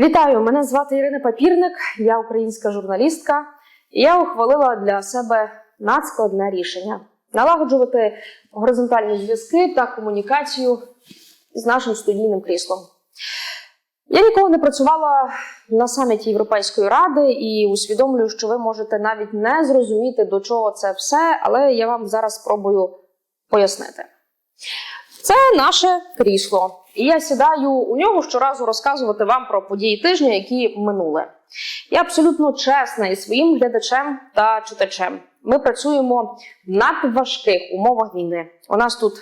Вітаю! Мене звати Ірина Папірник, я українська журналістка. І я ухвалила для себе надскладне рішення налагоджувати горизонтальні зв'язки та комунікацію з нашим студійним кріслом. Я ніколи не працювала на саміті Європейської ради і усвідомлюю, що ви можете навіть не зрозуміти, до чого це все, але я вам зараз спробую пояснити. Це наше крісло. І я сідаю у нього щоразу розказувати вам про події тижня, які минули. Я абсолютно чесна із своїм глядачем та читачем. Ми працюємо в надважких умовах війни. У нас тут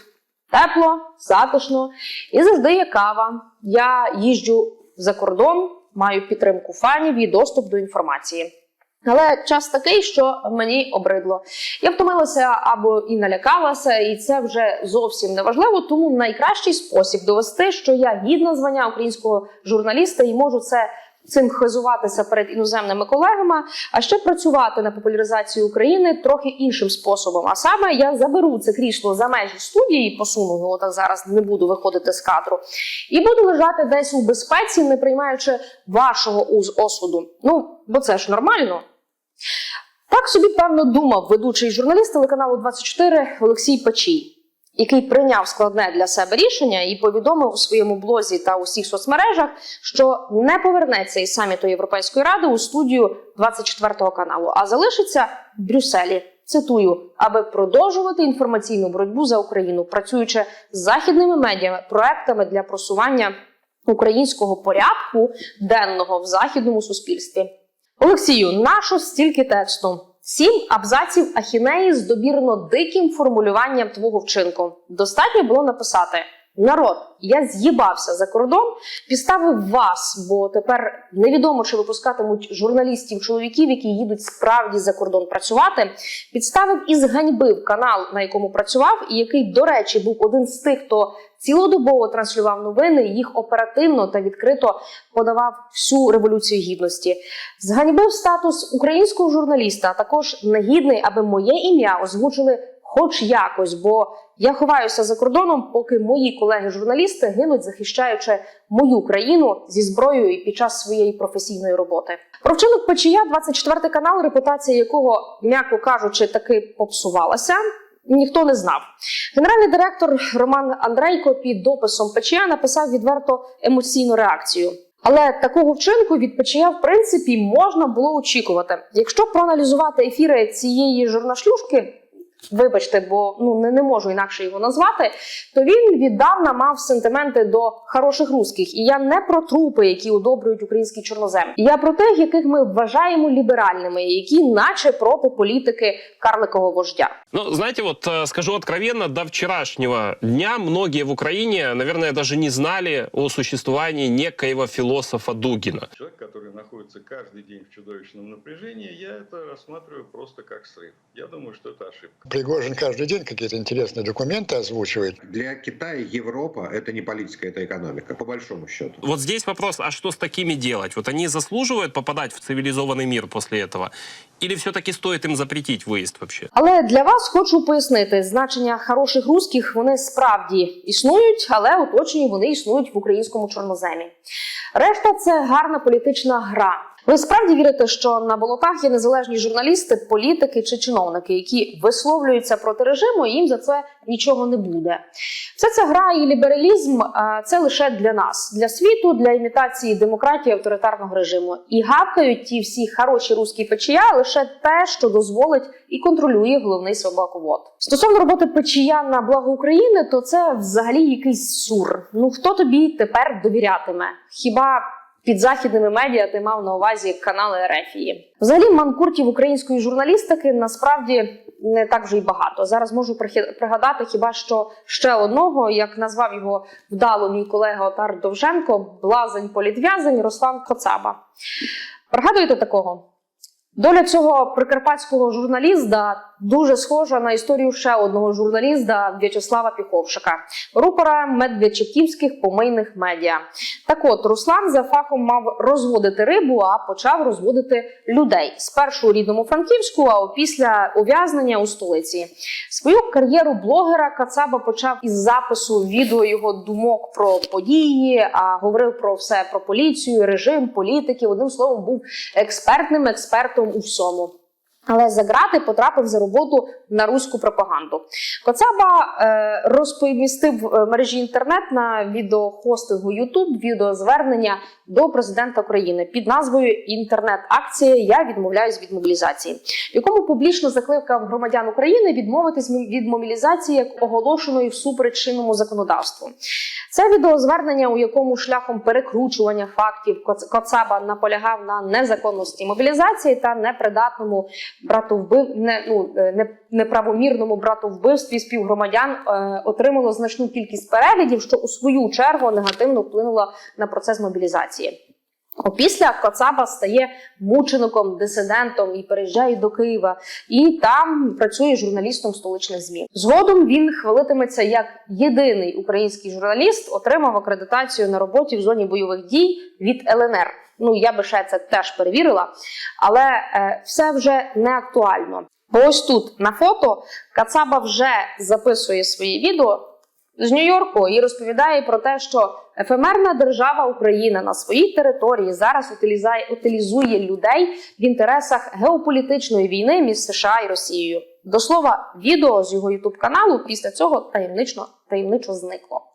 тепло, затишно і завжди є кава. Я їжджу за кордон, маю підтримку фанів і доступ до інформації. Але час такий, що мені обридло. Я втомилася або і налякалася, і це вже зовсім не важливо. Тому найкращий спосіб довести, що я гідна звання українського журналіста і можу це цим хизуватися перед іноземними колегами, а ще працювати на популяризацію України трохи іншим способом. А саме я заберу це крісло за межі студії, посуну його так зараз не буду виходити з кадру, і буду лежати десь у безпеці, не приймаючи вашого осуду. Ну бо це ж нормально. Собі певно думав ведучий журналіст телеканалу 24 Олексій Печій, який прийняв складне для себе рішення і повідомив у своєму блозі та усіх соцмережах, що не повернеться із саміту Європейської ради у студію 24 каналу, а залишиться в Брюсселі. Цитую, аби продовжувати інформаційну боротьбу за Україну, працюючи з західними медіа проектами для просування українського порядку денного в західному суспільстві. Олексію, нащо стільки тексту? Сім абзаців ахінеї з добірно диким формулюванням твого вчинку. Достатньо було написати: народ, я з'їбався за кордон, підставив вас, бо тепер невідомо, чи випускатимуть журналістів чоловіків, які їдуть справді за кордон працювати. Підставив і зганьбив канал, на якому працював, і який, до речі, був один з тих, хто цілодобово транслював новини, їх оперативно та відкрито подавав всю революцію гідності. Зганьбив статус українського журналіста, а також негідний, аби моє ім'я озвучили хоч якось, бо я ховаюся за кордоном, поки мої колеги-журналісти гинуть, захищаючи мою країну зі зброєю під час своєї професійної роботи. Про вчинок Печія 24 канал, репутація якого, м'яко кажучи, таки попсувалася. Ніхто не знав. Генеральний директор Роман Андрейко під дописом Печія написав відверто емоційну реакцію. Але такого вчинку від Печія, в принципі, можна було очікувати. Якщо проаналізувати ефіри цієї журнашлюшки, вибачте, бо ну не, не можу інакше його назвати, то він віддавна мав сентименти до хороших русських. І я не про трупи, які удобрюють український чорнозем. Я про тих, яких ми вважаємо ліберальними, які, наче проти політики карликового вождя. Ну, знаете, вот э, скажу откровенно, до вчерашнего дня многие в Украине, наверное, даже не знали о существовании некоего философа Дугина. Человек, который находится каждый день в чудовищном напряжении, я это рассматриваю просто как срыв. Я думаю, что это ошибка. Пригожин каждый день какие-то интересные документы озвучивает. Для Китая Европа – это не политика, это экономика, по большому счету. Вот здесь вопрос, а что с такими делать? Вот они заслуживают попадать в цивилизованный мир после этого? Или все-таки стоит им запретить выезд вообще? Але для вас хочу пояснити, значення хороших русських вони справді існують, але оточені вони існують в українському чорноземі. Решта це гарна політична гра. Ви справді вірите, що на болотах є незалежні журналісти, політики чи чиновники, які висловлюються проти режиму, і їм за це нічого не буде. Все це гра і лібералізм це лише для нас, для світу, для імітації демократії авторитарного режиму. І гавкають ті всі хороші русські печія лише те, що дозволить і контролює головний собаковод. Стосовно роботи печія на благо України, то це взагалі якийсь сюр. Ну хто тобі тепер довірятиме? Хіба під західними медіа ти мав на увазі канали Ерефії? Взагалі манкуртів української журналістики насправді не так вже й багато. Зараз можу пригадати хіба що ще одного, як назвав його вдало мій колега Отар Довженко, блазень політв'язень Руслан Коцаба. Пригадуєте такого? Доля цього прикарпатського журналіста дуже схожа на історію ще одного журналіста В'ячеслава Піховшика, рупора медведчуківських помийних медіа. Так от Руслан за фахом мав розводити рибу, а почав розводити людей. Спершу у рідному Франківську, а опісля ув'язнення у столиці. Свою кар'єру блогера Кацаба почав із запису відео його думок про події, а говорив про все про поліцію, режим, політиків. Одним словом, був експертним експертом у всьому. Але за грати потрапив за роботу на руську пропаганду. Коцаба е, розповістив мережі інтернет на відеохостингу YouTube відеозвернення до президента України під назвою Інтернет-акція Я відмовляюсь від мобілізації, в якому публічно закликав громадян України відмовитись від мобілізації як оголошеної всупереч чинному законодавству. Це відеозвернення, у якому шляхом перекручування фактів Коц- Коцаба наполягав на незаконності мобілізації та непридатному братовбив не, ну, е, не, неправомірному братовбивстві співгромадян е, отримало значну кількість переглядів, що у свою чергу негативно вплинуло на процес мобілізації. Опісля Коцаба стає мучеником, дисидентом і переїжджає до Києва, і там працює журналістом столичних змі. Згодом він хвалитиметься як єдиний український журналіст, отримав акредитацію на роботі в зоні бойових дій від ЛНР. Ну я би ще це теж перевірила, але е, все вже не актуально. Бо ось тут на фото Кацаба вже записує свої відео з Нью-Йорку і розповідає про те, що ефемерна держава Україна на своїй території зараз утилізає, утилізує людей в інтересах геополітичної війни між США і Росією. До слова, відео з його ютуб каналу після цього таємнично таємничо зникло.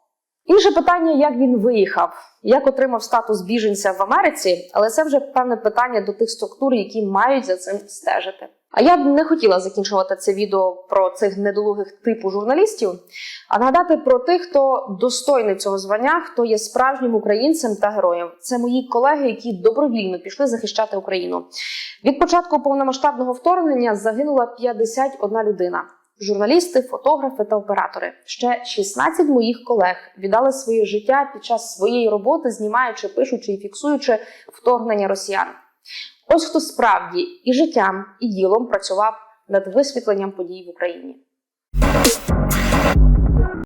Інше питання, як він виїхав, як отримав статус біженця в Америці, але це вже певне питання до тих структур, які мають за цим стежити. А я б не хотіла закінчувати це відео про цих недолугих типу журналістів, а нагадати про тих, хто достойний цього звання, хто є справжнім українцем та героєм. Це мої колеги, які добровільно пішли захищати Україну. Від початку повномасштабного вторгнення загинула 51 людина. Журналісти, фотографи та оператори. Ще 16 моїх колег віддали своє життя під час своєї роботи, знімаючи, пишучи і фіксуючи вторгнення росіян. Ось хто справді і життям, і ділом працював над висвітленням подій в Україні.